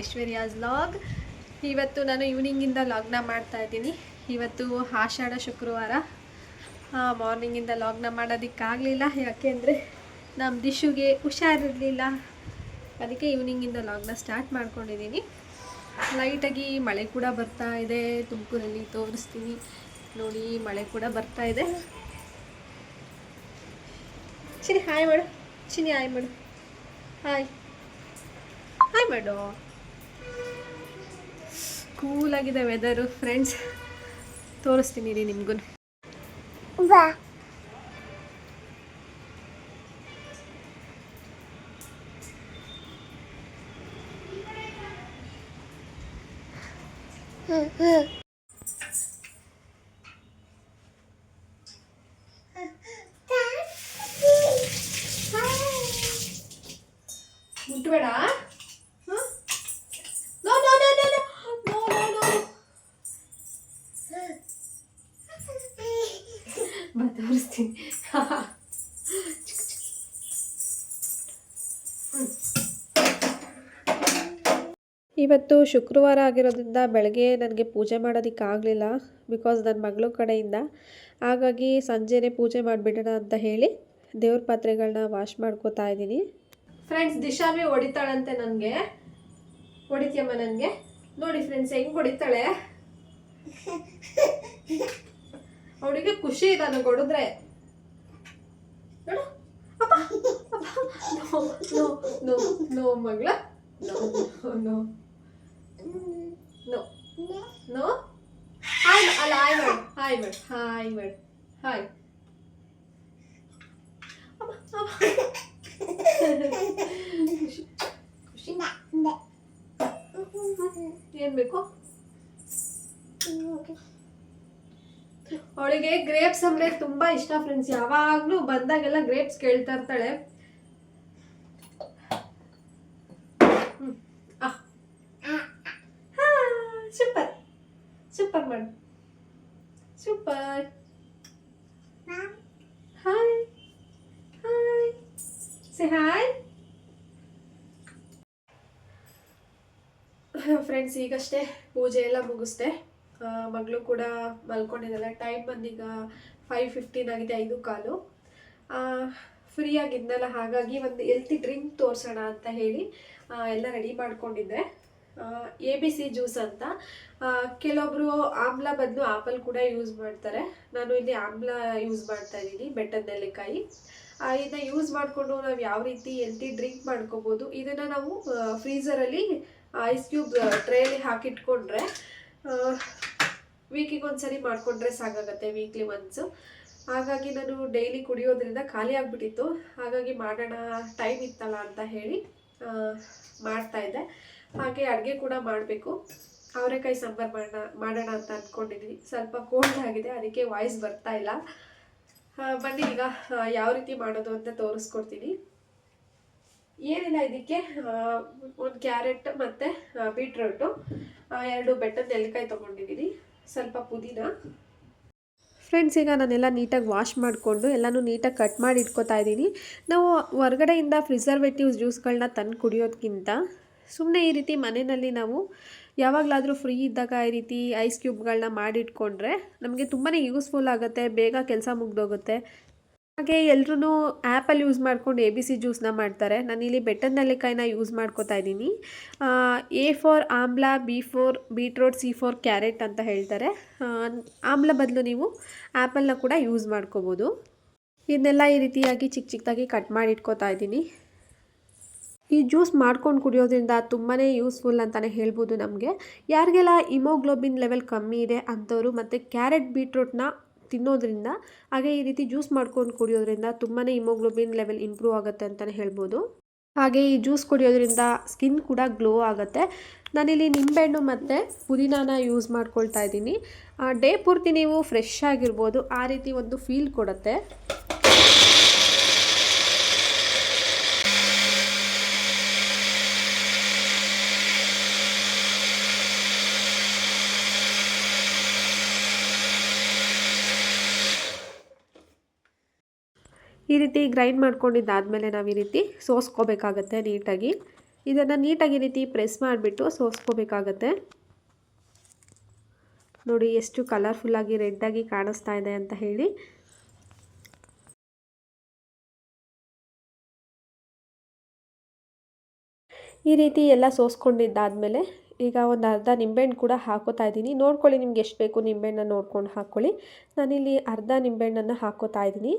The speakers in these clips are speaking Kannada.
ಐಶ್ವರ್ಯಾಸ್ ಲಾಗ್. ಇವತ್ತು ನಾನು ಈವ್ನಿಂಗಿಂದ ಲಾಗ್ನ ಮಾಡ್ತಾ ಇದ್ದೀನಿ. ಇವತ್ತು ಆಷಾಢ ಶುಕ್ರವಾರ. ಮಾರ್ನಿಂಗಿಂದ ಲಾಗ್ನ ಮಾಡೋದಕ್ಕಾಗಲಿಲ್ಲ. ಯಾಕೆಂದರೆ ನಮ್ಮ ದಿಶುಗೆ ಹುಷಾರಿರಲಿಲ್ಲ. ಅದಕ್ಕೆ ಈವ್ನಿಂಗಿಂದ ಲಾಗ್ನ ಸ್ಟಾರ್ಟ್ ಮಾಡ್ಕೊಂಡಿದ್ದೀನಿ. ಲೈಟಾಗಿ ಮಳೆ ಕೂಡ ಬರ್ತಾ ಇದೆ. ತುಮಕೂರಲ್ಲಿ ತೋರಿಸ್ತೀನಿ. ನೋಡಿ, ಮಳೆ ಕೂಡ ಬರ್ತಾ ಇದೆ. ಚಿನಿ ಹಾಯ್ ಮಾಡು. ಚಿನಿ ಹಾಯ್ ಮಾಡು. ಹಾಯ್ ಹಾಯ್ ಮಾಡು. ಕೂಲಾಗಿದೆ ವೆದರು ಫ್ರೆಂಡ್ಸ್ ತೋರಿಸ್ತೀನಿ ರೀ ನಿಮಗೂ ಮುಟ್ಬೇಡ ಇವತ್ತು ಶುಕ್ರವಾರ ಆಗಿರೋದ್ರಿಂದ ಬೆಳಗ್ಗೆ ನನಗೆ ಪೂಜೆ ಮಾಡೋದಕ್ಕಾಗಲಿಲ್ಲ ಬಿಕಾಸ್ ನನ್ನ ಮಗಳ ಕಡೆಯಿಂದ. ಹಾಗಾಗಿ ಸಂಜೆನೇ ಪೂಜೆ ಮಾಡಿಬಿಡೋಣ ಅಂತ ಹೇಳಿ ದೇವ್ರ ಪಾತ್ರೆಗಳನ್ನ ವಾಶ್ ಮಾಡ್ಕೋತಾ ಇದ್ದೀನಿ. ಫ್ರೆಂಡ್ಸ್ ದಿಶಾಮಿ ಹೊಡಿತಾಳಂತೆ ನನಗೆ. ಹೊಡಿತೀಯಮ್ಮ ನನಗೆ? ನೋಡಿ ಫ್ರೆಂಡ್ಸ್ ಹೆಂಗೆ ಹೊಡಿತಾಳೆ? ಅವಳಿಗೆ ಖುಷಿ ನನಗೆ ಹೊಡೆದ್ರೆ ನೋ ನೋ ನೋ ನೋ ಮಗಳ. ನೋ ನೋ ನೋ ಹಾಯ್ ಅಲ್ಲ ಹಾಯ್ ಮಾಡು ಹಾಯ್ ಮಾಡು ಹಾಯ್ ಮಾಡು ಹಾಯ್ ಖುಷಿ ಏನ್ ಬೇಕು? ಅವಳಿಗೆ ಗ್ರೇಪ್ಸ್ ಅಂದ್ರೆ ತುಂಬಾ ಇಷ್ಟ ಫ್ರೆಂಡ್ಸ್ ಯಾವಾಗ್ಲೂ ಬಂದಾಗೆಲ್ಲ ಗ್ರೇಪ್ಸ್ ಕೇಳ್ತಾ ಇರ್ತಾಳೆ ಹ್ಮ್. ಆ. ಹಾ, ಸೂಪರ್ ಸೂಪರ್ ಮಾಡು ಸೂಪರ್ ಹಾಯ್ ಹಾಯ್ ಸೆ ಹಾಯ್ ಫ್ರೆಂಡ್ಸ್ ಈಗಷ್ಟೇ ಪೂಜೆ ಎಲ್ಲ ಮುಗಿಸ್ದೆ. ಮಗಳು ಕೂಡ ಮಲ್ಕೊಂಡಿದ್ದಾಳೆ. ಟೈಮ್ ಬಂದೀಗ ಫೈವ್ ಫಿಫ್ಟೀನ್ ಆಗಿದೆ, ಐದು ಕಾಲು. ಫ್ರೀ ಆಗಿದ್ನಲ್ಲ, ಹಾಗಾಗಿ ಒಂದು ಎಲ್ತಿ ಡ್ರಿಂಕ್ ತೋರಿಸೋಣ ಅಂತ ಹೇಳಿ ಎಲ್ಲ ರೆಡಿ ಮಾಡ್ಕೊಂಡಿದ್ದೆ. ಎ ಬಿ ಸಿ ಜ್ಯೂಸ್ ಅಂತ. ಕೆಲವೊಬ್ಬರು ಆಮ್ಲ ಬದಲು ಆಪಲ್ ಕೂಡ ಯೂಸ್ ಮಾಡ್ತಾರೆ. ನಾನು ಇಲ್ಲಿ ಆಮ್ಲ ಯೂಸ್ ಮಾಡ್ತಾ ಇದ್ದೀನಿ, ಬೆಟ್ಟದ ನೆಲ್ಲಿಕಾಯಿ. ಇದನ್ನ ಯೂಸ್ ಮಾಡಿಕೊಂಡು ನಾವು ಯಾವ ರೀತಿ ಎಲ್ತಿ ಡ್ರಿಂಕ್ ಮಾಡ್ಕೋಬೋದು, ಇದನ್ನು ನಾವು ಫ್ರೀಸರಲ್ಲಿ ಐಸ್ ಕ್ಯೂಬ್ ಟ್ರೇಲಿ ಹಾಕಿಟ್ಕೊಂಡ್ರೆ ವೀಕಿಗೆ ಒಂದ್ಸರಿ ಮಾಡಿಕೊಂಡ್ರೆ ಸಾಕಾಗತ್ತೆ ವೀಕ್ಲಿ ಒನ್ಸು ಹಾಗಾಗಿ ನಾನು ಡೈಲಿ ಕುಡಿಯೋದ್ರಿಂದ ಖಾಲಿ ಆಗಿಬಿಟ್ಟಿತ್ತು. ಹಾಗಾಗಿ ಮಾಡೋಣ ಟೈಮ್ ಇತ್ತಲ್ಲ ಅಂತ ಹೇಳಿ ಮಾಡ್ತಾ ಇದ್ದೆ. ಹಾಗೆ ಅಡುಗೆ ಕೂಡ ಮಾಡಬೇಕು. ಅವರೆಕಾಯಿ ಸಾಂಬಾರು ಮಾಡೋಣ ಮಾಡೋಣ ಅಂತ ಅಂದ್ಕೊಂಡಿದ್ವಿ ಸ್ವಲ್ಪ ಕೋಲ್ಡ್ ಆಗಿದೆ, ಅದಕ್ಕೆ ವಾಯ್ಸ್ ಬರ್ತಾ ಇಲ್ಲ. ಬನ್ನಿ ಈಗ ಯಾವ ರೀತಿ ಮಾಡೋದು ಅಂತ ತೋರಿಸ್ಕೊಡ್ತೀನಿ. ಏನಿಲ್ಲ, ಇದಕ್ಕೆ ಒಂದು ಕ್ಯಾರೆಟ್ ಮತ್ತು ಬೀಟ್ರೂಟು ಎರಡು ಬೆಟ್ಟದ ನೆಲ್ಲಿಕಾಯಿ ತೊಗೊಂಡಿದ್ದೀನಿ ಸ್ವಲ್ಪ ಪುದೀನ. ಫ್ರೆಂಡ್ಸ್ ಈಗ ನಾನೆಲ್ಲ ನೀಟಾಗಿ ವಾಶ್ ಮಾಡಿಕೊಂಡು ಎಲ್ಲನೂ ನೀಟಾಗಿ ಕಟ್ ಮಾಡಿ ಇಟ್ಕೋತಾ ಇದ್ದೀನಿ. ನಾವು ಹೊರಗಡೆಯಿಂದ ಪ್ರಿಸರ್ವೇಟಿವ್ಸ್ ಜ್ಯೂಸ್ಗಳನ್ನ ತಂದು ಕುಡಿಯೋದಕ್ಕಿಂತ ಸುಮ್ಮನೆ ಈ ರೀತಿ ಮನೆಯಲ್ಲಿ ನಾವು ಯಾವಾಗಲಾದರೂ ಫ್ರೀ ಇದ್ದಾಗ ಈ ರೀತಿ ಐಸ್ ಕ್ಯೂಬ್ಗಳನ್ನ ಮಾಡಿಟ್ಕೊಂಡ್ರೆ ನಮಗೆ ತುಂಬಾ ಯೂಸ್ಫುಲ್ ಆಗುತ್ತೆ, ಬೇಗ ಕೆಲಸ ಮುಗ್ದೋಗುತ್ತೆ. ಹಾಗೆ ಎಲ್ಲರೂ ಆ್ಯಪಲ್ಲಿ ಯೂಸ್ ಮಾಡ್ಕೊಂಡು ಎ ಬಿ ಸಿ ಜ್ಯೂಸ್ನ ಮಾಡ್ತಾರೆ. ನಾನಿಲ್ಲಿ ಬೆಟ್ಟದ ನೆಲ್ಲಿಕಾಯಿನ ಯೂಸ್ ಮಾಡ್ಕೋತಾ ಇದ್ದೀನಿ. A for amla, B for beetroot, C for carrot ಅಂತ ಹೇಳ್ತಾರೆ. ಆಮ್ಲ ಬದಲು ನೀವು ಆ್ಯಪಲ್ನ ಕೂಡ ಯೂಸ್ ಮಾಡ್ಕೋಬೋದು. ಇದನ್ನೆಲ್ಲ ಈ ರೀತಿಯಾಗಿ ಚಿಕ್ಕ ಚಿಕ್ಕದಾಗಿ ಕಟ್ ಮಾಡಿ ಇಟ್ಕೋತಾ ಇದ್ದೀನಿ. ಈ ಜ್ಯೂಸ್ ಮಾಡ್ಕೊಂಡು ಕುಡಿಯೋದ್ರಿಂದ ತುಂಬಾ ಯೂಸ್ಫುಲ್ ಅಂತಲೇ ಹೇಳ್ಬೋದು ನಮಗೆ. ಯಾರಿಗೆಲ್ಲ ಇಮೋಗ್ಲೋಬಿನ್ ಲೆವೆಲ್ ಕಮ್ಮಿ ಇದೆ ಅಂಥವ್ರು ಮತ್ತು ಕ್ಯಾರೆಟ್ ಬೀಟ್ರೂಟ್ನ ತಿನ್ನೋದ್ರಿಂದ, ಹಾಗೆ ಈ ರೀತಿ ಜ್ಯೂಸ್ ಮಾಡ್ಕೊಂಡು ಕುಡಿಯೋದ್ರಿಂದ ತುಂಬಾ ಹಿಮೋಗ್ಲೋಬಿನ್ ಲೆವೆಲ್ ಇಂಪ್ರೂವ್ ಆಗುತ್ತೆ ಅಂತಲೇ ಹೇಳ್ಬೋದು. ಹಾಗೆ ಈ ಜ್ಯೂಸ್ ಕುಡಿಯೋದ್ರಿಂದ ಸ್ಕಿನ್ ಕೂಡ ಗ್ಲೋ ಆಗುತ್ತೆ. ನಾನಿಲ್ಲಿ ನಿಂಬೆಹಣ್ಣು ಮತ್ತು ಪುದೀನಾನ ಯೂಸ್ ಮಾಡ್ಕೊಳ್ತಾ ಇದ್ದೀನಿ. ಡೇ ಪೂರ್ತಿ ನೀವು ಫ್ರೆಶ್ ಆಗಿರ್ಬೋದು, ಆ ರೀತಿ ಒಂದು ಫೀಲ್ ಕೊಡುತ್ತೆ. ಈ ರೀತಿ ಗ್ರೈಂಡ್ ಮಾಡ್ಕೊಂಡಿದ್ದಾದಮೇಲೆ ನಾವು ಈ ರೀತಿ ಸೋಸ್ಕೋಬೇಕಾಗತ್ತೆ ನೀಟಾಗಿ. ಇದನ್ನು ನೀಟಾಗಿ ರೀತಿ ಪ್ರೆಸ್ ಮಾಡಿಬಿಟ್ಟು ಸೋಸ್ಕೋಬೇಕಾಗತ್ತೆ. ನೋಡಿ ಎಷ್ಟು ಕಲರ್ಫುಲ್ಲಾಗಿ ರೆಡ್ಡಾಗಿ ಕಾಣಿಸ್ತಾ ಇದೆ ಅಂತ ಹೇಳಿ. ಈ ರೀತಿ ಎಲ್ಲ ಸೋಸ್ಕೊಂಡಿದ್ದಾದಮೇಲೆ ಈಗ ಒಂದು ಅರ್ಧ ನಿಂಬೆಹಣ್ಣು ಕೂಡ ಹಾಕೋತಾ ಇದ್ದೀನಿ. ನೋಡ್ಕೊಳ್ಳಿ ನಿಮ್ಗೆ ಎಷ್ಟು ಬೇಕು ನಿಂಬೆಹಣ್ಣನ್ನು ನೋಡ್ಕೊಂಡು ಹಾಕ್ಕೊಳ್ಳಿ ನಾನಿಲ್ಲಿ ಅರ್ಧ ನಿಂಬೆಹಣ್ಣನ್ನು ಹಾಕೋತಾ ಇದ್ದೀನಿ.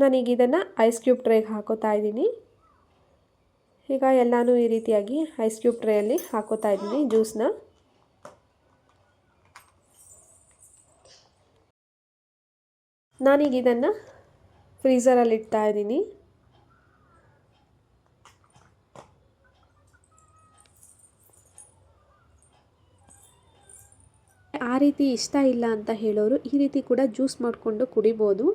ನಾನೀಗ ಇದನ್ನು ಐಸ್ ಕ್ಯೂಬ್ ಟ್ರೇಗೆ ಹಾಕೋತಾ ಇದ್ದೀನಿ. ಈಗ ಎಲ್ಲನೂ ಈ ರೀತಿಯಾಗಿ ಐಸ್ ಕ್ಯೂಬ್ ಟ್ರೇಯಲ್ಲಿ ಹಾಕೋತಾ ಇದ್ದೀನಿ ಜ್ಯೂಸನ್ನ ನಾನೀಗ ಇದನ್ನು ಫ್ರೀಝರಲ್ಲಿ ಇಡ್ತಾ ಇದ್ದೀನಿ. ಆ ರೀತಿ ಇಷ್ಟ ಇಲ್ಲ ಅಂತ ಹೇಳೋರು ಈ ರೀತಿ ಕೂಡ ಜ್ಯೂಸ್ ಮಾಡಿಕೊಂಡು ಕುಡಿಬೋದು.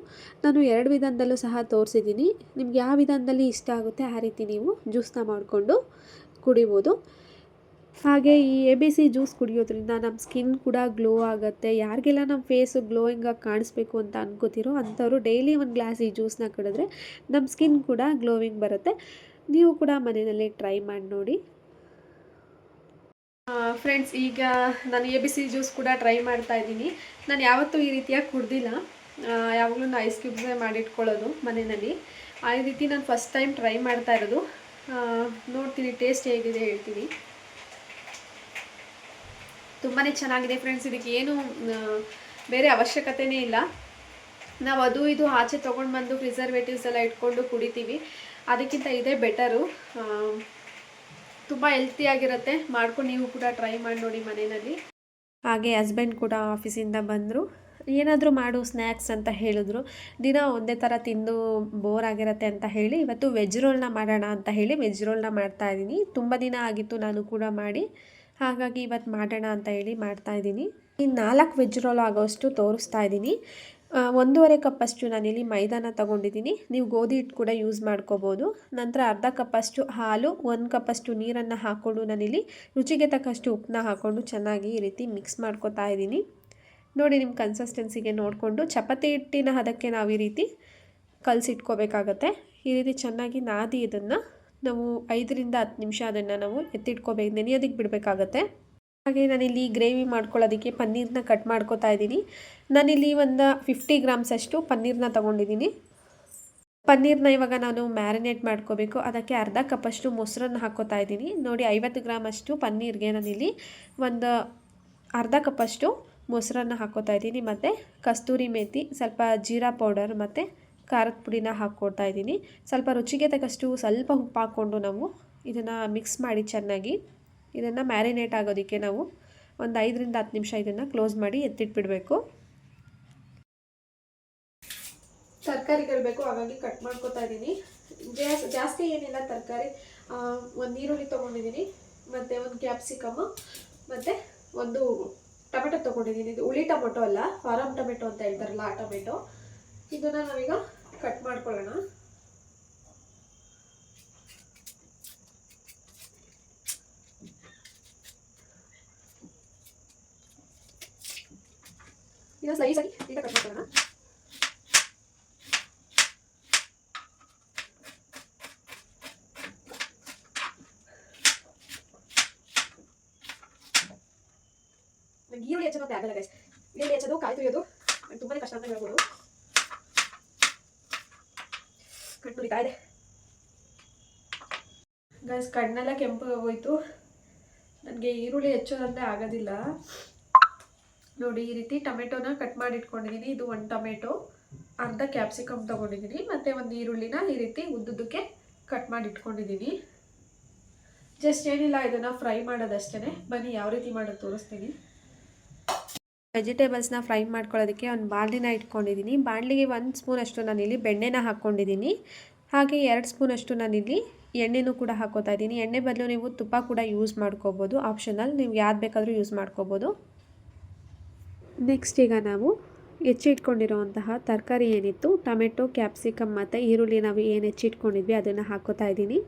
ನಾನು ಎರಡು ವಿಧಾನದಲ್ಲೂ ಸಹ ತೋರಿಸಿದ್ದೀನಿ. ನಿಮ್ಗೆ ಯಾವ ವಿಧಾನದಲ್ಲಿ ಇಷ್ಟ ಆಗುತ್ತೆ ಆ ರೀತಿ ನೀವು ಜ್ಯೂಸ್ನ ಮಾಡಿಕೊಂಡು ಕುಡಿಬೋದು. ಹಾಗೆ ಈ ಎ ಬಿ ಸಿ ಜ್ಯೂಸ್ ಕುಡಿಯೋದ್ರಿಂದ ನಮ್ಮ ಸ್ಕಿನ್ ಕೂಡ ಗ್ಲೋ ಆಗುತ್ತೆ. ಯಾರಿಗೆಲ್ಲ ನಮ್ಮ ಫೇಸು ಗ್ಲೋಯಿಂಗಾಗಿ ಕಾಣಿಸ್ಬೇಕು ಅಂತ ಅನ್ಕೋತಿರೋ ಅಂಥವ್ರು ಡೈಲಿ ಒಂದು ಗ್ಲಾಸ್ ಈ ಜ್ಯೂಸನ್ನ ಕುಡಿದ್ರೆ ನಮ್ಮ ಸ್ಕಿನ್ ಕೂಡ ಗ್ಲೋವಿಂಗ್ ಬರುತ್ತೆ. ನೀವು ಕೂಡ ಮನೆಯಲ್ಲಿ ಟ್ರೈ ಮಾಡಿ ನೋಡಿ. ಫ್ರೆಂಡ್ಸ್ ಈಗ ನಾನು ಎ ಬಿ ಸಿ ಜ್ಯೂಸ್ ಕೂಡ ಟ್ರೈ ಮಾಡ್ತಾ ಇದ್ದೀನಿ. ನಾನು ಯಾವತ್ತೂ ಈ ರೀತಿಯಾಗಿ ಕುಡ್ದಿಲ್ಲ. ಯಾವಾಗಲೂ ನಾನು ಐಸ್ ಕ್ಯೂಬ್ಸೇ ಮಾಡಿಟ್ಕೊಳ್ಳೋದು ಮನೆಯಲ್ಲಿ. ಆ ರೀತಿ ನಾನು ಫಸ್ಟ್ ಟೈಮ್ ಟ್ರೈ ಮಾಡ್ತಾ ಇರೋದು. ನೋಡ್ತೀನಿ ಟೇಸ್ಟ್ ಹೇಗಿದೆ ಹೇಳ್ತೀನಿ. ತುಂಬಾ ಚೆನ್ನಾಗಿದೆ ಫ್ರೆಂಡ್ಸ್ ಇದಕ್ಕೆ ಏನು ಬೇರೆ ಅವಶ್ಯಕತೆನೇ ಇಲ್ಲ. ನಾವು ಅದು ಇದು ಆಚೆ ತೊಗೊಂಡು ಬಂದು ಪ್ರಿಸರ್ವೇಟಿವ್ಸ್ ಎಲ್ಲ ಇಟ್ಕೊಂಡು ಕುಡಿತೀವಿ. ಅದಕ್ಕಿಂತ ಇದೇ ಬೆಟರು ತುಂಬ ಹೆಲ್ತಿಯಾಗಿರುತ್ತೆ ಮಾಡ್ಕೊಂಡು ನೀವು ಕೂಡ ಟ್ರೈ ಮಾಡಿ ನೋಡಿ ಮನೆಯಲ್ಲಿ. ಹಾಗೆ ಹಸ್ಬೆಂಡ್ ಕೂಡ ಆಫೀಸಿಂದ ಬಂದರು. ಏನಾದರೂ ಮಾಡು ಸ್ನ್ಯಾಕ್ಸ್ ಅಂತ ಹೇಳಿದ್ರು. ದಿನ ಒಂದೇ ಥರ ತಿಂದು ಬೋರ್ ಆಗಿರತ್ತೆ ಅಂತ ಹೇಳಿ, ಇವತ್ತು ವೆಜ್ ರೋಲ್ನ ಮಾಡೋಣ ಅಂತ ಹೇಳಿ ವೆಜ್ ರೋಲ್ನ ಮಾಡ್ತಾ ಇದ್ದೀನಿ. ತುಂಬ ದಿನ ಆಗಿತ್ತು ನಾನು ಕೂಡ ಮಾಡಿ. ಹಾಗಾಗಿ ಇವತ್ತು ಮಾಡೋಣ ಅಂತ ಹೇಳಿ ಮಾಡ್ತಾ ಇದ್ದೀನಿ. ಇನ್ನು ನಾಲ್ಕು ವೆಜ್ ರೋಲ್ ಆಗೋಷ್ಟು ತೋರಿಸ್ತಾ ಇದ್ದೀನಿ. ಒಂದೂವರೆ ಕಪ್ಪಷ್ಟು ನಾನಿಲ್ಲಿ ಮೈದಾನ ತಗೊಂಡಿದ್ದೀನಿ. ನೀವು ಗೋಧಿ ಹಿಟ್ಟು ಕೂಡ ಯೂಸ್ ಮಾಡ್ಕೋಬೋದು. ನಂತರ ಅರ್ಧ ಕಪ್ಪಷ್ಟು ಹಾಲು, ಒಂದು ಕಪ್ಪಷ್ಟು ನೀರನ್ನು ಹಾಕ್ಕೊಂಡು ನಾನಿಲ್ಲಿ ರುಚಿಗೆ ತಕ್ಕಷ್ಟು ಉಪ್ಪನ್ನ ಹಾಕ್ಕೊಂಡು ಚೆನ್ನಾಗಿ ಈ ರೀತಿ ಮಿಕ್ಸ್ ಮಾಡ್ಕೊತಾ ಇದ್ದೀನಿ. ನೋಡಿ ನಿಮ್ಮ ಕನ್ಸಿಸ್ಟೆನ್ಸಿಗೆ ನೋಡಿಕೊಂಡು ಚಪಾತಿ ಹಿಟ್ಟಿನ ಹದಕ್ಕೆ ನಾವು ಈ ರೀತಿ ಕಲಸಿಟ್ಕೋಬೇಕಾಗತ್ತೆ. ಈ ರೀತಿ ಚೆನ್ನಾಗಿ ನಾದಿ ಇದನ್ನು ನಾವು ಐದರಿಂದ ಹತ್ತು ನಿಮಿಷ ಅದನ್ನು ನಾವು ಎತ್ತಿಟ್ಕೋಬೇಕು ನೆನೆಯೋದಕ್ಕೆ ಬಿಡಬೇಕಾಗತ್ತೆ. ಹಾಗೆ ನಾನಿಲ್ಲಿ ಗ್ರೇವಿ ಮಾಡ್ಕೊಳ್ಳೋದಕ್ಕೆ ಪನ್ನೀರನ್ನ ಕಟ್ ಮಾಡ್ಕೋತಾ ಇದ್ದೀನಿ. ನಾನಿಲ್ಲಿ ಒಂದು ಫಿಫ್ಟಿ ಗ್ರಾಮ್ಸ್ ಅಷ್ಟು ಪನ್ನೀರನ್ನ ತೊಗೊಂಡಿದ್ದೀನಿ. ಪನ್ನೀರ್ನ ಇವಾಗ ನಾನು ಮ್ಯಾರಿನೇಟ್ ಮಾಡ್ಕೋಬೇಕು. ಅದಕ್ಕೆ ಅರ್ಧ ಕಪ್ಪಷ್ಟು ಮೊಸರನ್ನ ಹಾಕೋತಾ ಇದ್ದೀನಿ. ನೋಡಿ, ಐವತ್ತು ಗ್ರಾಮ್ ಅಷ್ಟು ಪನ್ನೀರ್ಗೆ ನಾನಿಲ್ಲಿ ಒಂದು ಅರ್ಧ ಕಪ್ಪಷ್ಟು ಮೊಸರನ್ನ ಹಾಕೋತಾ ಇದ್ದೀನಿ. ಮತ್ತು ಕಸ್ತೂರಿ ಮೇಥಿ ಸ್ವಲ್ಪ ಜೀರಾ ಪೌಡರ್ ಮತ್ತು ಖಾರದ ಪುಡಿನ ಹಾಕ್ಕೊಡ್ತಾ ಇದ್ದೀನಿ. ಸ್ವಲ್ಪ ರುಚಿಗೆ ತಕ್ಕಷ್ಟು ಸ್ವಲ್ಪ ಉಪ್ಪು ಹಾಕ್ಕೊಂಡು ನಾವು ಇದನ್ನು ಮಿಕ್ಸ್ ಮಾಡಿ ಚೆನ್ನಾಗಿ ಇದನ್ನು ಮ್ಯಾರಿನೇಟ್ ಆಗೋದಕ್ಕೆ ನಾವು ಒಂದು ಐದರಿಂದ ಹತ್ತು ನಿಮಿಷ ಇದನ್ನು ಕ್ಲೋಸ್ ಮಾಡಿ ಎತ್ತಿಟ್ಬಿಡಬೇಕು. ತರಕಾರಿಗಳು ಬೇಕು ಹಾಗಾಗಿ ಕಟ್ ಮಾಡ್ಕೊತಾ ಇದ್ದೀನಿ ಜಾಸ್, ಜಾಸ್ತಿ ಏನಿಲ್ಲ ತರಕಾರಿ. ಒಂದು ಈರುಳ್ಳಿ ತೊಗೊಂಡಿದ್ದೀನಿ ಮತ್ತು ಒಂದು ಕ್ಯಾಪ್ಸಿಕಮ್ ಮತ್ತು ಒಂದು ಟೊಮೆಟೊ ತೊಗೊಂಡಿದ್ದೀನಿ ಇದು ಹುಳಿ ಟೊಮೆಟೊ ಅಲ್ಲ ಫಾರಮ್ ಟೊಮೆಟೊ ಅಂತ ಹೇಳ್ತಾರಲ್ಲ ಆ ಟೊಮೆಟೊ. ಇದನ್ನು ನಾವೀಗ ಕಟ್ ಮಾಡ್ಕೊಳ್ಳೋಣ. ಈಗ ಸ್ಲೈಸ್ ಆಗಿ ಈಗ ಕಟ್ ಮಾಡ್ಕೊಳ್ಳೋಣ. ಈರುಳ್ಳಿ ಹೆಚ್ಚೋದು ಆಗಲ್ಲ ಗೈಸ್ ಈರುಳ್ಳಿ ಹೆಚ್ಚೋದು, ಕಾಯಿ ತುರಿಯೋದು ತುಂಬಾ ಕಷ್ಟ ಅಂತ ಹೇಳ್ಬೋದು. ಕಣ್ಣು ಉರಿತಾ ಇದೆ ಗೈಸ್ ಕಣ್ಣೆಲ್ಲ ಕೆಂಪು ಹೋಯ್ತು. ನನಗೆ ಈರುಳ್ಳಿ ಹೆಚ್ಚೋದಂದ್ರೆ ಆಗೋದಿಲ್ಲ. ನೋಡಿ, ಈ ರೀತಿ ಟೊಮೆಟೊನ ಕಟ್ ಮಾಡಿ ಇಟ್ಕೊಂಡಿದ್ದೀನಿ ಇದು ಒಂದು ಟೊಮೆಟೊ, ಅರ್ಧ ಕ್ಯಾಪ್ಸಿಕಮ್ ತೊಗೊಂಡಿದ್ದೀನಿ ಮತ್ತು ಒಂದು ಈರುಳ್ಳಿನ ಈ ರೀತಿ ಉದ್ದುದ್ದಕ್ಕೆ ಕಟ್ ಮಾಡಿ ಇಟ್ಕೊಂಡಿದ್ದೀನಿ ಜಸ್ಟ್ ಏನಿಲ್ಲ, ಇದನ್ನು ಫ್ರೈ ಮಾಡೋದಷ್ಟೇ ಬನ್ನಿ, ಯಾವ ರೀತಿ ಮಾಡೋದು ತೋರಿಸ್ತೀನಿ. ವೆಜಿಟೇಬಲ್ಸ್ನ ಫ್ರೈ ಮಾಡ್ಕೊಳ್ಳೋದಕ್ಕೆ ಒಂದು ಬಾಣಲಿನ ಇಟ್ಕೊಂಡಿದ್ದೀನಿ ಬಾಣಲಿಗೆ ಒಂದು ನಾನು ನಾನಿಲ್ಲಿ ಬೆಣ್ಣೆನ ಹಾಕ್ಕೊಂಡಿದ್ದೀನಿ ಹಾಗೆ ಎರಡು ಸ್ಪೂನಷ್ಟು ನಾನಿಲ್ಲಿ ಎಣ್ಣೆನೂ ಕೂಡ ಹಾಕೋತಾ ಇದ್ದೀನಿ. ಎಣ್ಣೆ ಬದಲು ನೀವು ತುಪ್ಪ ಕೂಡ ಯೂಸ್ ಮಾಡ್ಕೋಬೋದು. ಆಪ್ಷನಲ್, ನೀವು ಯಾವ್ದು ಬೇಕಾದರೂ ಯೂಸ್ ಮಾಡ್ಕೋಬೋದು. ನೆಕ್ಸ್ಟ್ ಈಗ ನಾವು ಹೆಚ್ಚಿಟ್ಕೊಂಡಿರುವಂತಹ ತರಕಾರಿ ಏನಿತ್ತು? ಟೊಮೆಟೊ, ಕ್ಯಾಪ್ಸಿಕಮ್ ಮತ್ತು ಈರುಳ್ಳಿ ನಾವು ಏನು ಹೆಚ್ಚಿಟ್ಕೊಂಡಿದ್ವಿ ಅದನ್ನು ಹಾಕೋತಾ ಇದ್ದೀನಿ.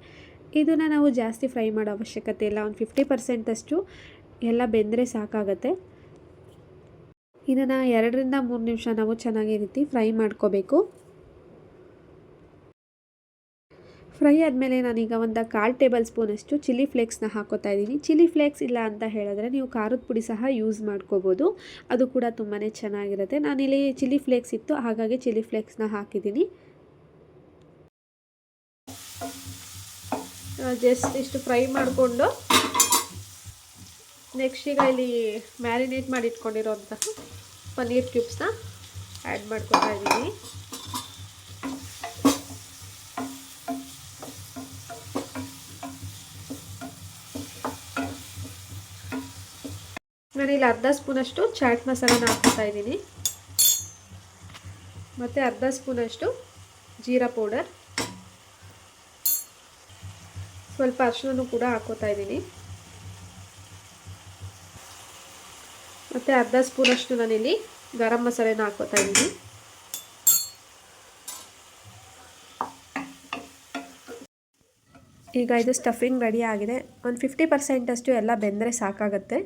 ಇದನ್ನು ನಾವು ಜಾಸ್ತಿ ಫ್ರೈ ಮಾಡೋ ಅವಶ್ಯಕತೆ ಇಲ್ಲ. ಒಂದು ಫಿಫ್ಟಿ ಪರ್ಸೆಂಟಷ್ಟು ಎಲ್ಲ ಬೆಂದರೆ ಸಾಕಾಗತ್ತೆ. ಇದನ್ನು ಎರಡರಿಂದ ಮೂರು ನಿಮಿಷ ನಾವು ಚೆನ್ನಾಗಿ ರೀತಿ ಫ್ರೈ ಮಾಡ್ಕೋಬೇಕು. ಫ್ರೈ ಆದಮೇಲೆ ನಾನೀಗ ಒಂದು ಕಾಲು ಟೇಬಲ್ ಸ್ಪೂನಷ್ಟು ಚಿಲ್ಲಿ ಫ್ಲೇಕ್ಸ್ನ ಹಾಕೋತಾ ಇದ್ದೀನಿ. ಚಿಲ್ಲಿ ಫ್ಲೇಕ್ಸ್ ಇಲ್ಲ ಅಂತ ಹೇಳಿದ್ರೆ ನೀವು ಖಾರದ ಪುಡಿ ಸಹ ಯೂಸ್ ಮಾಡ್ಕೋಬೋದು. ಅದು ಕೂಡ ತುಂಬಾ ಚೆನ್ನಾಗಿರುತ್ತೆ. ನಾನಿಲ್ಲಿ ಚಿಲ್ಲಿ ಫ್ಲೇಕ್ಸ್ ಇತ್ತು, ಹಾಗಾಗಿ ಚಿಲ್ಲಿ ಫ್ಲೇಕ್ಸ್ನ ಹಾಕಿದ್ದೀನಿ. ಜಸ್ಟ್ ಇಷ್ಟು ಫ್ರೈ ಮಾಡಿಕೊಂಡು ನೆಕ್ಸ್ಟ್ ಈಗ ಇಲ್ಲಿ ಮ್ಯಾರಿನೇಟ್ ಮಾಡಿ ಇಟ್ಕೊಂಡಿರೋಂತಹ ಪನ್ನೀರ್ ಕ್ಯೂಬ್ಸ್ನ ಆ್ಯಡ್ ಮಾಡ್ಕೊತಾ ಇದ್ದೀನಿ. ನಾನಿಲ್ಲಿ ಅರ್ಧ ಸ್ಪೂನಷ್ಟು ಚಾಟ್ ಮಸಾಲಾನ ಹಾಕ್ತಾ ಇದ್ದೀನಿ. ಮತ್ತು ಅರ್ಧ ಸ್ಪೂನಷ್ಟು ಜೀರಾ ಪೌಡರ್. ಸ್ವಲ್ಪ ಅರಿಶಿನೂ ಕೂಡ ಹಾಕೋತಾ ಇದ್ದೀನಿ. ಮತ್ತು ಅರ್ಧ ಸ್ಪೂನಷ್ಟು ನಾನಿಲ್ಲಿ ಗರಂ ಮಸಾಲೆನ ಹಾಕೋತಾ ಇದ್ದೀನಿ. ಈಗ ಇದು ಸ್ಟಫಿಂಗ್ ರೆಡಿ ಆಗಿದೆ. ಒಂದು ಫಿಫ್ಟಿ ಪರ್ಸೆಂಟಷ್ಟು ಎಲ್ಲ ಬೆಂದರೆ ಸಾಕಾಗತ್ತೆ.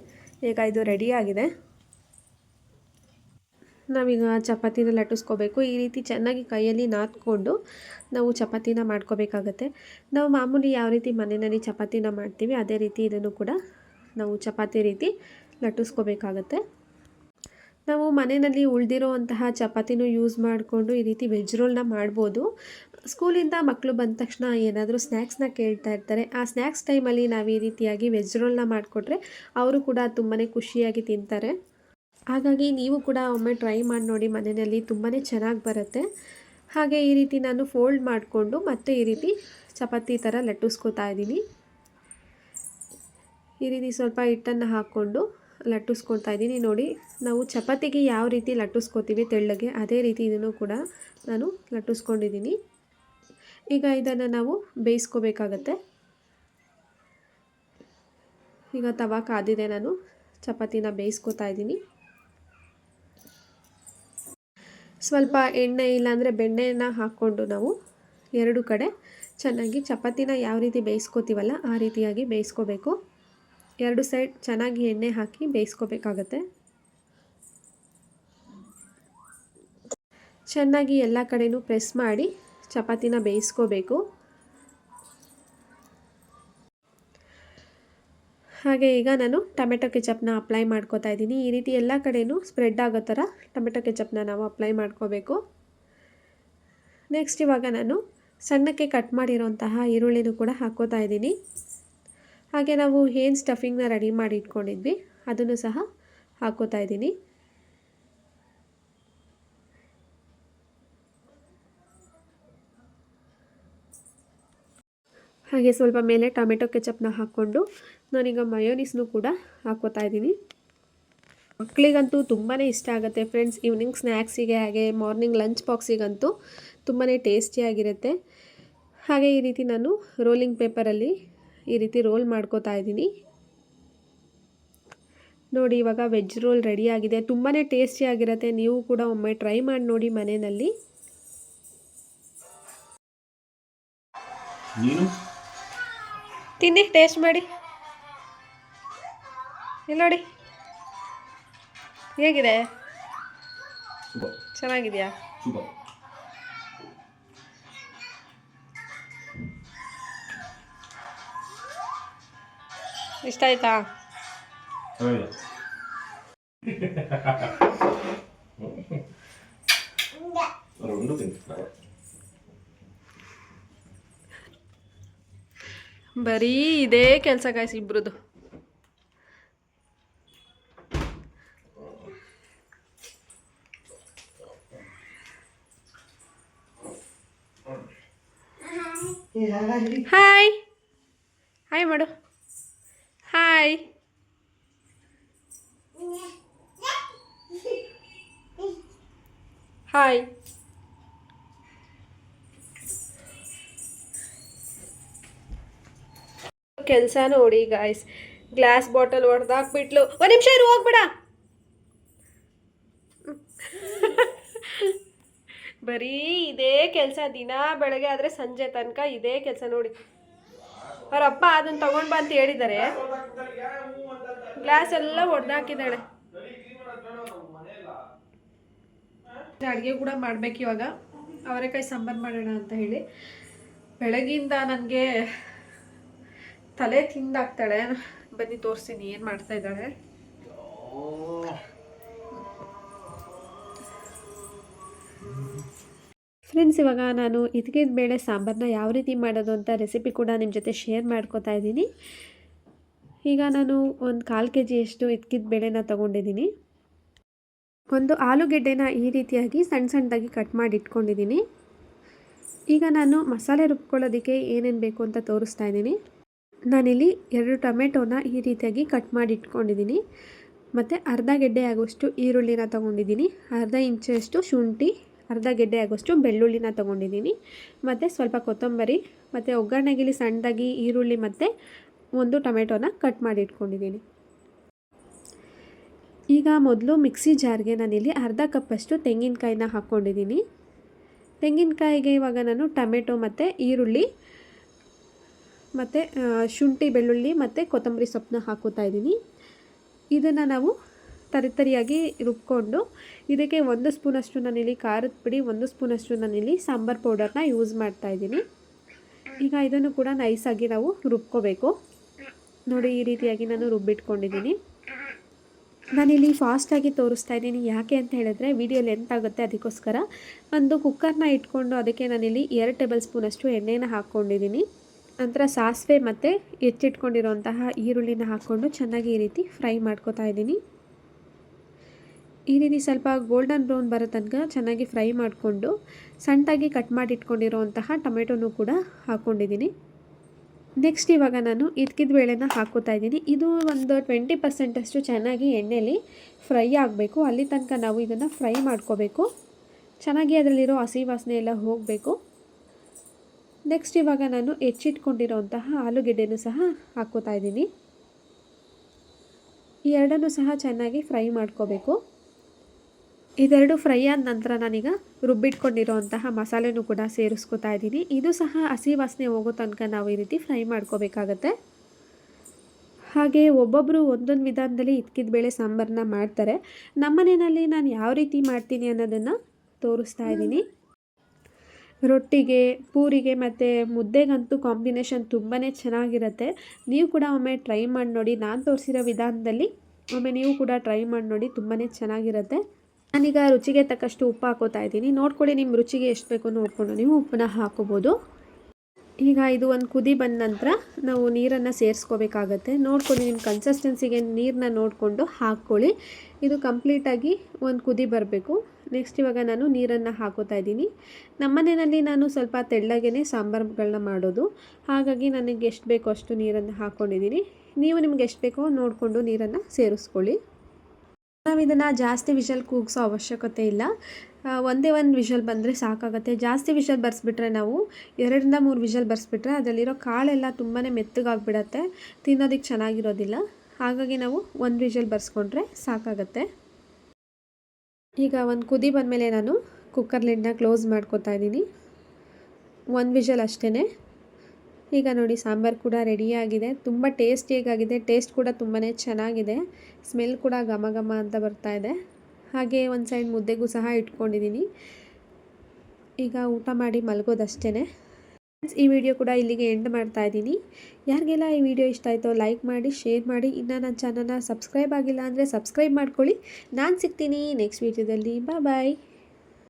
ಈಗ ಇದು ರೆಡಿಯಾಗಿದೆ ನಾವೀಗ ಚಪಾತಿನ ಲಟ್ಟಿಸ್ಕೋಬೇಕು. ಈ ರೀತಿ ಚೆನ್ನಾಗಿ ಕೈಯಲ್ಲಿ ನಾದ್ಕೊಂಡು ನಾವು ಚಪಾತಿನ ಮಾಡ್ಕೋಬೇಕಾಗತ್ತೆ. ನಾವು ಮಾಮೂಲಿ ಯಾವ ರೀತಿ ಮನೆಯಲ್ಲಿ ಚಪಾತಿನ ಮಾಡ್ತೀವಿ, ಅದೇ ರೀತಿ ಇದನ್ನು ಕೂಡ ನಾವು ಚಪಾತಿ ರೀತಿ ಲಟ್ಟಿಸ್ಕೋಬೇಕಾಗತ್ತೆ. ನಾವು ಮನೆಯಲ್ಲಿ ಉಳಿದಿರೋವಂತಹ ಚಪಾತಿನೂ ಯೂಸ್ ಮಾಡಿಕೊಂಡು ಈ ರೀತಿ ವೆಜ್ ರೋಲ್ನ ಮಾಡ್ಬೋದು. ಸ್ಕೂಲಿಂದ ಮಕ್ಕಳು ಬಂದ ತಕ್ಷಣ ಏನಾದರೂ ಸ್ನ್ಯಾಕ್ಸ್ನ ಕೇಳ್ತಾ ಇರ್ತಾರೆ. ಆ ಸ್ನ್ಯಾಕ್ಸ್ ಟೈಮಲ್ಲಿ ನಾವು ಈ ರೀತಿಯಾಗಿ ವೆಜ್ ರೋಲ್ನ ಮಾಡಿಕೊಟ್ರೆ ಅವರು ಕೂಡ ತುಂಬಾ ಖುಷಿಯಾಗಿ ತಿಂತಾರೆ. ಹಾಗಾಗಿ ನೀವು ಕೂಡ ಒಮ್ಮೆ ಟ್ರೈ ಮಾಡಿ ನೋಡಿ ಮನೆಯಲ್ಲಿ ತುಂಬಾ ಚೆನ್ನಾಗಿ ಬರುತ್ತೆ. ಹಾಗೆ ಈ ರೀತಿ ನಾನು ಫೋಲ್ಡ್ ಮಾಡಿಕೊಂಡು ಮತ್ತೆ ಈ ರೀತಿ ಚಪಾತಿ ಥರ ಲಟ್ಟಿಸ್ಕೊತಾ ಇದ್ದೀನಿ. ಈ ರೀತಿ ಸ್ವಲ್ಪ ಹಿಟ್ಟನ್ನು ಹಾಕ್ಕೊಂಡು ಲಟ್ಟಿಸ್ಕೊಳ್ತಾ ಇದ್ದೀನಿ. ನೋಡಿ, ನಾವು ಚಪಾತಿಗೆ ಯಾವ ರೀತಿ ಲಟ್ಟಿಸ್ಕೋತೀವಿ ತೆಳ್ಳಗೆ, ಅದೇ ರೀತಿ ಇದನ್ನು ಕೂಡ ನಾನು ಲಟ್ಟಿಸ್ಕೊಂಡಿದ್ದೀನಿ. ಈಗ ಇದನ್ನು ನಾವು ಬೇಯಿಸ್ಕೋಬೇಕಾಗತ್ತೆ. ಈಗ ತವಾ ಕಾದಿದೆ ನಾನು, ಚಪಾತಿನ ಬೇಯಿಸ್ಕೊತಾ ಇದ್ದೀನಿ. ಸ್ವಲ್ಪ ಎಣ್ಣೆ ಇಲ್ಲಾಂದರೆ ಬೆಣ್ಣೆನ ಹಾಕ್ಕೊಂಡು ನಾವು ಎರಡು ಕಡೆ ಚೆನ್ನಾಗಿ ಚಪಾತಿನ ಯಾವ ರೀತಿ ಬೇಯಿಸ್ಕೋತೀವಲ್ಲ ಆ ರೀತಿಯಾಗಿ ಬೇಯಿಸ್ಕೋಬೇಕು. ಎರಡು ಸೈಡ್ ಚೆನ್ನಾಗಿ ಎಣ್ಣೆ ಹಾಕಿ ಬೇಯಿಸ್ಕೋಬೇಕಾಗತ್ತೆ. ಚೆನ್ನಾಗಿ ಎಲ್ಲ ಕಡೆನೂ ಪ್ರೆಸ್ ಮಾಡಿ ಚಪಾತಿನ ಬೇಯಿಸ್ಕೋಬೇಕು. ಹಾಗೆ ಈಗ ನಾನು ಟೊಮೆಟೊ ಕೆಚಪ್ನ ಅಪ್ಲೈ ಮಾಡ್ಕೋತಾ ಇದ್ದೀನಿ. ಈ ರೀತಿ ಎಲ್ಲ ಕಡೆಯೂ ಸ್ಪ್ರೆಡ್ ಆಗೋ ಥರ ಟೊಮೆಟೊ ಕೆಚಪ್ನ ನಾವು ಅಪ್ಲೈ ಮಾಡ್ಕೋಬೇಕು. ನೆಕ್ಸ್ಟ್ ಇವಾಗ ನಾನು ಸಣ್ಣಕ್ಕೆ ಕಟ್ ಮಾಡಿರೋಂತಹ ಈರುಳ್ಳಿನೂ ಕೂಡ ಹಾಕೋತಾ ಇದ್ದೀನಿ. ಹಾಗೆ ನಾವು ಏನು ಸ್ಟಫಿಂಗ್ನ ರೆಡಿ ಮಾಡಿ ಇಟ್ಕೊಂಡಿದ್ವಿ. ಅದನ್ನು ಸಹ ಹಾಕೋತಾ ಇದ್ದೀನಿ. ಹಾಗೆ ಸ್ವಲ್ಪ ಮೇಲೆ ಟೊಮೆಟೊ ಕೆಚಪ್ನ ಹಾಕ್ಕೊಂಡು ನಾನೀಗ ಮಯೋನೀಸ್ನು ಕೂಡ ಹಾಕೋತಾ ಇದ್ದೀನಿ. ಮಕ್ಕಳಿಗಂತೂ ತುಂಬಾ ಇಷ್ಟ ಆಗುತ್ತೆ ಫ್ರೆಂಡ್ಸ್ ಈವ್ನಿಂಗ್ ಸ್ನ್ಯಾಕ್ಸಿಗೆ ಹಾಗೆ ಮಾರ್ನಿಂಗ್ ಲಂಚ್ ಬಾಕ್ಸಿಗಂತೂ ತುಂಬಾ ಟೇಸ್ಟಿಯಾಗಿರುತ್ತೆ ಹಾಗೆ ಈ ರೀತಿ ನಾನು ರೋಲಿಂಗ್ ಪೇಪರಲ್ಲಿ ಈ ರೀತಿ ರೋಲ್ ಮಾಡ್ಕೋತಾ ಇದ್ದೀನಿ. ನೋಡಿ, ಇವಾಗ ವೆಜ್ ರೋಲ್ ರೆಡಿಯಾಗಿದೆ ತುಂಬಾ ಟೇಸ್ಟಿಯಾಗಿರುತ್ತೆ ನೀವು ಕೂಡ ಒಮ್ಮೆ ಟ್ರೈ ಮಾಡಿ ನೋಡಿ ಮನೆಯಲ್ಲಿ. ನೀನು? ತಿನ್ನಿ ಟೇಸ್ಟ್ ಮಾಡಿ. ಇಲ್ಲಿ ನೋಡಿ. ಹೇಗಿದೆ? ಸೂಪರ್. ಚೆನ್ನಾಗಿದೆಯಾ? ಇಷ್ಟ ಆಯ್ತಾ? ಚೆನ್ನಾಗಿದೆ రెండు ತಿಂತಾರೆ ಬರೀ ಇದೇ ಕೆಲಸ ಗಾಯ್ಸ್ ಇಬ್ರದ್ದು ಹಾಯ್ ಹಾಯ್ ಮಾಡು. ಕೆಲಸ ನೋಡಿ ಗಾಯ್ಸ್ ಗ್ಲಾಸ್ ಬಾಟಲ್ ಹೊಡೆದಾಕ್ಬಿಟ್ಲು ಒಂದು ನಿಮಿಷ ಇರು, ಹೋಗ್ಬಿಡ. ಬರೀ ಇದೇ ಕೆಲಸ ದಿನ ಬೆಳಗ್ಗೆ ಆದರೆ ಸಂಜೆ ತನಕ ಇದೇ ಕೆಲಸ ನೋಡಿ. ಅವ್ರ ಅಪ್ಪ ಅದನ್ನ ತಗೊಂಡ್ ಬಾ ಅಂತ ಹೇಳಿದ್ದಾರೆ. ಗ್ಲಾಸ್ ಎಲ್ಲ ಹೊಡೆದಾಕಿದ್ದಾಳೆ ಅಡುಗೆ ಕೂಡ ಮಾಡ್ಬೇಕು ಇವಾಗ. ಅವರೆಕಾಯಿ ಸಾಂಬಾರು ಮಾಡೋಣ ಅಂತ ಹೇಳಿ. ಬೆಳಗಿಂದ ನನಗೆ ತಲೆ ತಿಂದಾಗ್ತಾಳೆ ಬನ್ನಿ ತೋರಿಸ್ತೀನಿ, ಏನು ಮಾಡ್ತಾ ಇದ್ದಾಳೆ. ಫ್ರೆಂಡ್ಸ್ ಇವಾಗ ನಾನು ಇದ್ಗಿದ ಬೇಳೆ ಸಾಂಬಾರನ್ನ ಯಾವ ರೀತಿ ಮಾಡೋದು ಅಂತ ರೆಸಿಪಿ ಕೂಡ ನಿಮ್ಮ ಜೊತೆ ಶೇರ್ ಮಾಡ್ಕೋತಾ ಇದ್ದೀನಿ. ಈಗ ನಾನು ಒಂದು ಕಾಲು ಕೆ ಜಿಯಷ್ಟು ಇದ್ಕಿದ ಬೇಳೆನ ತೊಗೊಂಡಿದ್ದೀನಿ. ಒಂದು ಆಲೂಗೆಡ್ಡೆನ ಈ ರೀತಿಯಾಗಿ ಸಣ್ಣ ಸಣ್ಣದಾಗಿ ಕಟ್ ಮಾಡಿ ಇಟ್ಕೊಂಡಿದ್ದೀನಿ. ಈಗ ನಾನು ಮಸಾಲೆ ರುಬ್ಕೊಳ್ಳೋದಕ್ಕೆ ಏನೇನು ಬೇಕು ಅಂತ ತೋರಿಸ್ತಾ ಇದ್ದೀನಿ. ನಾನಿಲ್ಲಿ ಎರಡು ಟೊಮೆಟೊನ ಈ ರೀತಿಯಾಗಿ ಕಟ್ ಮಾಡಿ ಇಟ್ಕೊಂಡಿದ್ದೀನಿ ಮತ್ತು ಅರ್ಧ ಗೆಡ್ಡೆ ಆಗುವಷ್ಟು ಈರುಳ್ಳಿನ ತೊಗೊಂಡಿದ್ದೀನಿ. ಅರ್ಧ ಇಂಚಷ್ಟು ಶುಂಠಿ, ಅರ್ಧ ಗೆಡ್ಡೆ ಆಗೋಷ್ಟು ಬೆಳ್ಳುಳ್ಳಿನ ತೊಗೊಂಡಿದ್ದೀನಿ. ಮತ್ತು ಸ್ವಲ್ಪ ಕೊತ್ತಂಬರಿ, ಮತ್ತು ಒಗ್ಗರಣೆಗಿಲಿ ಸಣ್ಣದಾಗಿ ಈರುಳ್ಳಿ ಮತ್ತು ಒಂದು ಟೊಮೆಟೊನ ಕಟ್ ಮಾಡಿ ಇಟ್ಕೊಂಡಿದ್ದೀನಿ ಈಗ ಮೊದಲು ಮಿಕ್ಸಿ ಜಾರ್ಗೆ ನಾನಿಲ್ಲಿ ಅರ್ಧ ಕಪ್ಪಷ್ಟು ತೆಂಗಿನಕಾಯಿನ ಹಾಕ್ಕೊಂಡಿದ್ದೀನಿ. ತೆಂಗಿನಕಾಯಿಗೆ ಇವಾಗ ನಾನು ಟೊಮೆಟೊ ಮತ್ತು ಈರುಳ್ಳಿ ಮತ್ತು ಶುಂಠಿ, ಬೆಳ್ಳುಳ್ಳಿ ಮತ್ತು ಕೊತ್ತಂಬರಿ ಸೊಪ್ಪನ್ನ ಹಾಕೋತಾ ಇದ್ದೀನಿ. ಇದನ್ನು ನಾವು ತರಿತರಿಯಾಗಿ ರುಬ್ಕೊಂಡು, ಇದಕ್ಕೆ ಒಂದು ಸ್ಪೂನಷ್ಟು ನಾನಿಲ್ಲಿ ಖಾರದ ಪುಡಿ, ಒಂದು ಸ್ಪೂನಷ್ಟು ನಾನಿಲ್ಲಿ ಸಾಂಬಾರು ಪೌಡರ್ನ ಯೂಸ್ ಮಾಡ್ತಾ ಇದ್ದೀನಿ. ಈಗ ಇದನ್ನು ಕೂಡ ನೈಸಾಗಿ ನಾವು ರುಬ್ಕೋಬೇಕು. ನೋಡಿ, ಈ ರೀತಿಯಾಗಿ ನಾನು ರುಬ್ಬಿಟ್ಕೊಂಡಿದ್ದೀನಿ. ನಾನಿಲ್ಲಿ ಫಾಸ್ಟಾಗಿ ತೋರಿಸ್ತಾ ಇದ್ದೀನಿ. ಯಾಕೆ ಅಂತ ಹೇಳಿದ್ರೆ, ವಿಡಿಯೋ ಲೆಂತ್ ಆಗುತ್ತೆ ಅದಕ್ಕೋಸ್ಕರ. ಒಂದು ಕುಕ್ಕರ್ನ ಇಟ್ಕೊಂಡು ಅದಕ್ಕೆ ನಾನಿಲ್ಲಿ ಎರಡು ಟೇಬಲ್ ಸ್ಪೂನಷ್ಟು ಎಣ್ಣೆನ ಹಾಕ್ಕೊಂಡಿದ್ದೀನಿ. ನಂತರ ಸಾಸಿವೆ ಮತ್ತು ಹೆಚ್ಚಿಟ್ಕೊಂಡಿರುವಂತಹ ಈರುಳ್ಳಿನ ಹಾಕ್ಕೊಂಡು ಚೆನ್ನಾಗಿ ಈ ರೀತಿ ಫ್ರೈ ಮಾಡ್ಕೊತಾ ಇದ್ದೀನಿ. ಈ ರೀತಿ ಸ್ವಲ್ಪ ಗೋಲ್ಡನ್ ಬ್ರೌನ್ ಬರೋ ತನಕ ಚೆನ್ನಾಗಿ ಫ್ರೈ ಮಾಡಿಕೊಂಡು ಸಣ್ಣದಾಗಿ ಕಟ್ ಮಾಡಿಟ್ಕೊಂಡಿರುವಂತಹ ಟೊಮೆಟೊನು ಟೊಮೆಟೊನೂ ಕೂಡ ಹಾಕ್ಕೊಂಡಿದ್ದೀನಿ. ನೆಕ್ಸ್ಟ್ ಇವಾಗ ನಾನು ಇದ್ಕಿದ ಬೇಳೆನ ಹಾಕೋತಾ ಇದ್ದೀನಿ. ಇದು ಒಂದು ಟ್ವೆಂಟಿ ಪರ್ಸೆಂಟಷ್ಟು ಚೆನ್ನಾಗಿ ಎಣ್ಣೆಯಲ್ಲಿ ಫ್ರೈ ಆಗಬೇಕು. ಅಲ್ಲಿ ತನಕ ನಾವು ಇದನ್ನು ಫ್ರೈ ಮಾಡ್ಕೋಬೇಕು. ಚೆನ್ನಾಗಿ ಅದರಲ್ಲಿರೋ ಹಸಿ ವಾಸನೆ ಎಲ್ಲ ಹೋಗಬೇಕು. ನೆಕ್ಸ್ಟ್ ಇವಾಗ ನಾನು ಹೆಚ್ಚಿಟ್ಕೊಂಡಿರೋಂತಹ ಆಲೂಗೆಡ್ಡೆನೂ ಸಹ ಹಾಕ್ಕೋತಾ ಇದ್ದೀನಿ. ಈ ಎರಡನ್ನೂ ಸಹ ಚೆನ್ನಾಗಿ ಫ್ರೈ ಮಾಡ್ಕೋಬೇಕು. ಇದೆರಡು ಫ್ರೈ ಆದ ನಂತರ ನಾನೀಗ ರುಬ್ಬಿಟ್ಕೊಂಡಿರೋಂತಹ ಮಸಾಲೆನೂ ಕೂಡ ಸೇರಿಸ್ಕೊತಾ ಇದ್ದೀನಿ. ಇದು ಸಹ ಹಸಿ ವಾಸನೆ ಹೋಗೋ ತನಕ ನಾವು ಈ ರೀತಿ ಫ್ರೈ ಮಾಡ್ಕೋಬೇಕಾಗತ್ತೆ. ಹಾಗೆ ಒಬ್ಬೊಬ್ಬರು ಒಂದೊಂದು ವಿಧಾನದಲ್ಲಿ ಇದ್ಕಿದ ಬೇಳೆ ಸಾಂಬಾರನ್ನ ಮಾಡ್ತಾರೆ. ನಮ್ಮನೆಯಲ್ಲಿ ನಾನು ಯಾವ ರೀತಿ ಮಾಡ್ತೀನಿ ಅನ್ನೋದನ್ನು ತೋರಿಸ್ತಾ ಇದ್ದೀನಿ. ರೊಟ್ಟಿಗೆ, ಪೂರಿಗೆ ಮತ್ತು ಮುದ್ದೆಗಂತೂ ಕಾಂಬಿನೇಷನ್ ತುಂಬಾ ಚೆನ್ನಾಗಿರುತ್ತೆ. ನೀವು ಕೂಡ ಒಮ್ಮೆ ಟ್ರೈ ಮಾಡಿ ನೋಡಿ. ನಾನು ತೋರಿಸಿರೋ ವಿಧಾನದಲ್ಲಿ ಒಮ್ಮೆ ನೀವು ಕೂಡ ಟ್ರೈ ಮಾಡಿ ನೋಡಿ. ತುಂಬಾ ಚೆನ್ನಾಗಿರುತ್ತೆ. ನಾನೀಗ ರುಚಿಗೆ ತಕ್ಕಷ್ಟು ಉಪ್ಪು ಹಾಕೋತಾ ಇದ್ದೀನಿ. ನೋಡ್ಕೊಳ್ಳಿ ನಿಮ್ಮ ರುಚಿಗೆ ಎಷ್ಟು ಬೇಕು ನೋಡಿಕೊಂಡು ನೀವು ಉಪ್ಪನ್ನ ಹಾಕೋಬೋದು. ಈಗ ಇದು ಒಂದು ಕುದಿ ಬಂದ ನಂತರ ನಾವು ನೀರನ್ನು ಸೇರಿಸ್ಕೋಬೇಕಾಗತ್ತೆ. ನೋಡ್ಕೊಳ್ಳಿ ನಿಮ್ಮ ಕನ್ಸಿಸ್ಟೆನ್ಸಿಗೆ ನೀರನ್ನ ನೋಡಿಕೊಂಡು ಹಾಕ್ಕೊಳ್ಳಿ. ಇದು ಕಂಪ್ಲೀಟಾಗಿ ಒಂದು ಕುದಿ ಬರಬೇಕು. ನೆಕ್ಸ್ಟ್ ಇವಾಗ ನಾನು ನೀರನ್ನು ಹಾಕೋತಾ ಇದ್ದೀನಿ. ನಮ್ಮನೆಯಲ್ಲಿ ನಾನು ಸ್ವಲ್ಪ ತೆಳ್ಳಗೇ ಸಾಂಬಾರುಗಳನ್ನ ಮಾಡೋದು. ಹಾಗಾಗಿ ನನಗೆ ಎಷ್ಟು ಬೇಕೋ ಅಷ್ಟು ನೀರನ್ನು ಹಾಕ್ಕೊಂಡಿದ್ದೀನಿ ನೀವು ನಿಮ್ಗೆ ಎಷ್ಟು ಬೇಕೋ ನೋಡಿಕೊಂಡು ನೀರನ್ನು ಸೇರಿಸ್ಕೊಳ್ಳಿ. ನಾವು ಇದನ್ನು ಜಾಸ್ತಿ ವಿಷಲ್ ಕೂಗಿಸೋ ಅವಶ್ಯಕತೆ ಇಲ್ಲ. ಒಂದೇ ಒಂದು ವಿಷಲ್ ಬಂದರೆ ಸಾಕಾಗುತ್ತೆ. ಜಾಸ್ತಿ ವಿಷಲ್ ಬರೆಸ್ಬಿಟ್ರೆ ನಾವು ಎರಡರಿಂದ ಮೂರು ವಿಷಲ್ ಬರೆಸ್ಬಿಟ್ರೆ ಅದರಲ್ಲಿರೋ ಕಾಳೆಲ್ಲ ತುಂಬಾ ಮೆತ್ತಗಾಗ್ಬಿಡತ್ತೆ. ತಿನ್ನೋದಕ್ಕೆ ಚೆನ್ನಾಗಿರೋದಿಲ್ಲ. ಹಾಗಾಗಿ ನಾವು ಒಂದು ವಿಷಲ್ ಬರ್ಸ್ಕೊಂಡ್ರೆ ಸಾಕಾಗತ್ತೆ. ಈಗ ಒಂದು ಕುದಿ ಬಂದಮೇಲೆ ನಾನು ಕುಕ್ಕರ್ ಲಿಡ್ನ ಕ್ಲೋಸ್ ಮಾಡ್ಕೊತಾ ಇದ್ದೀನಿ. ಒಂದು ವಿಷಲ್ ಅಷ್ಟೇ ಈಗ ನೋಡಿ ಸಾಂಬಾರು ಕೂಡ ರೆಡಿಯಾಗಿದೆ ತುಂಬ ಟೇಸ್ಟಿಯಾಗಿದೆ ಟೇಸ್ಟ್ ಕೂಡ ತುಂಬಾ ಚೆನ್ನಾಗಿದೆ. ಸ್ಮೆಲ್ ಕೂಡ ಘಮ ಘಮ ಅಂತ ಬರ್ತಾ ಇದೆ. ಹಾಗೆ ಒಂದು ಸೈಡ್ ಮುದ್ದೆಗೂ ಸಹ ಇಟ್ಕೊಂಡಿದ್ದೀನಿ. ಈಗ ಊಟ ಮಾಡಿ ಮಲಗೋದಷ್ಟೇ ಈ ವಿಡಿಯೋ ಕೂಡ ಇಲ್ಲಿಗೆ ಎಂಡ್ ಮಾಡ್ತಾ ಇದ್ದೀನಿ. ಯಾರಿಗೆಲ್ಲ ಈ ವಿಡಿಯೋ ಇಷ್ಟ ಆಯಿತೋ ಲೈಕ್ ಮಾಡಿ ಶೇರ್ ಮಾಡಿ, ಇನ್ನು ನನ್ನ ಚಾನಲ್ನ ಸಬ್ಸ್ಕ್ರೈಬ್ ಆಗಿಲ್ಲ ಅಂದರೆ ಸಬ್ಸ್ಕ್ರೈಬ್ ಮಾಡ್ಕೊಳ್ಳಿ. ನಾನು ಸಿಗ್ತೀನಿ ನೆಕ್ಸ್ಟ್ ವೀಡಿಯೋದಲ್ಲಿ ಬಾಯ್ ಬಾಯ್